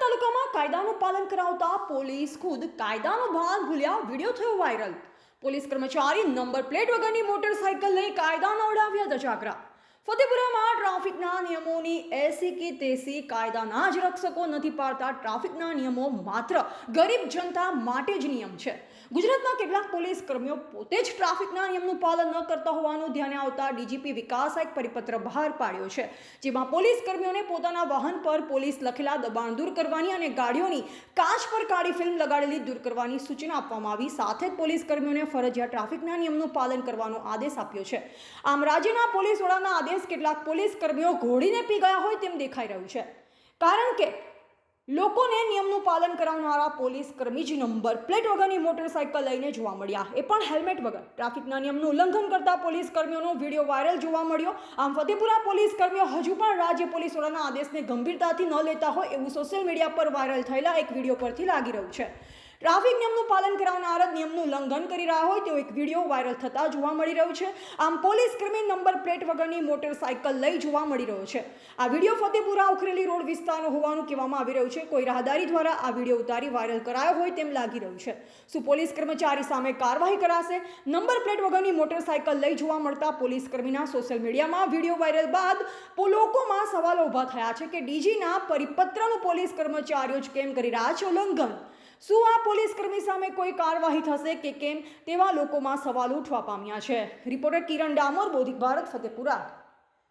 તાલુકામાં કાયદાનું પાલન કરાવતા પોલીસ ખુદ કાયદાનો ભાન ભૂલ્યા વીડિયો થયો વાયરલ. પોલીસ કર્મચારી નંબર પ્લેટ વગરની મોટરસાયકલ લઈ કાયદાનો ઉડાવ્યા દજાકરા ફતેપુરામાં ટ્રાફિકના નિયમોની એસી કે તેસી કાયદાના જ રક્ષકો નથી પાડતા. ટ્રાફિકના નિયમો માત્ર ગરીબ જનતા માટે જ નિયમ છે. ગુજરાતમાં કેટલાક પોલીસ કર્મીઓ પોતે જ ટ્રાફિકના નિયમનું પાલન ન કરતા હોવાનું ધ્યાને આવતા ડીજીપી વિકાસ એક પરિપત્ર બહાર પાડ્યો છે, જેમાં પોલીસ કર્મીઓને પોતાના વાહન પર પોલીસ લખેલા દબાણ દૂર કરવાની અને ગાડીઓની કાચ પર કાળી ફિલ્મ લગાડેલી દૂર કરવાની સૂચના આપવામાં આવી. સાથે જ પોલીસ કર્મીઓને ફરજિયાત ટ્રાફિકના નિયમનું પાલન કરવાનો આદેશ આપ્યો છે. આમ રાજ્યના પોલીસ વડાના આદેશ કેટલાક પોલીસ કર્મીઓ ઘોડીને પી ગયા હોય તેમ દેખાઈ રહ્યું છે. કારણ કે લોકોને નિયમનું પાલન કરાવનારા પોલીસ કર્મી જ નંબર પ્લેટ વગરની મોટરસાયકલ લઈને જોવા મળ્યા. એ પણ હેલ્મેટ વગર. ટ્રાફિકના નિયમનું ઉલ્લંઘન કરતા પોલીસ કર્મીઓનો વીડિયો વાયરલ જોવા મળ્યો. આમ ફતેપુરા પોલીસ કર્મીઓ હજુ પણ રાજ્ય પોલીસ વડાના આદેશને ગંભીરતાથી ન લેતા હોય એવું સોશિયલ મીડિયા પર વાયરલ થયેલા એક વીડિયો પરથી લાગી રહ્યું છે. ટ્રાફિક નિયમનું પાલન કરાવનાર જ નિયમનું ઉલ્લંઘન કરી રહ્યા હોય તેવો એક વીડિયો વાયરલ થતા જોવા મળી રહ્યો છે. આમ પોલીસ કર્મી નંબર પ્લેટ વગરની મોટરસાયકલ લઈ જોવા મળી રહ્યો છે. આ વીડિયો ફતેપુરા ઉખરેલી રોડ વિસ્તારનો હોવાનું કહેવામાં આવી રહ્યું છે. કોઈ રાહદારી દ્વારા આ વીડિયો ઉતારી વાયરલ કરાયો હોય તેમ લાગી રહ્યું છે. શું પોલીસ કર્મચારી સામે કાર્યવાહી કરાશે? નંબર પ્લેટ વગરની મોટરસાયકલ લઈ જોવા મળતા પોલીસ કર્મીના સોશિયલ મીડિયામાં વીડિયો વાયરલ બાદ પો- સવાલો ઊભા થયા છે કે ડીજીના પરિપત્રનું પોલીસ કર્મચારીઓ જ કેમ કરી રહ્યા છે ઉલ્લંઘન? શું આ પોલીસ કર્મી સામે કોઈ કાર્યવાહી થશે કે કેમ તેવા લોકોમાં સવાલ ઉઠવા પામ્યા છે? રિપોર્ટર કિરણ ડામોર, બોધિક ભારત, ફતેપુરા.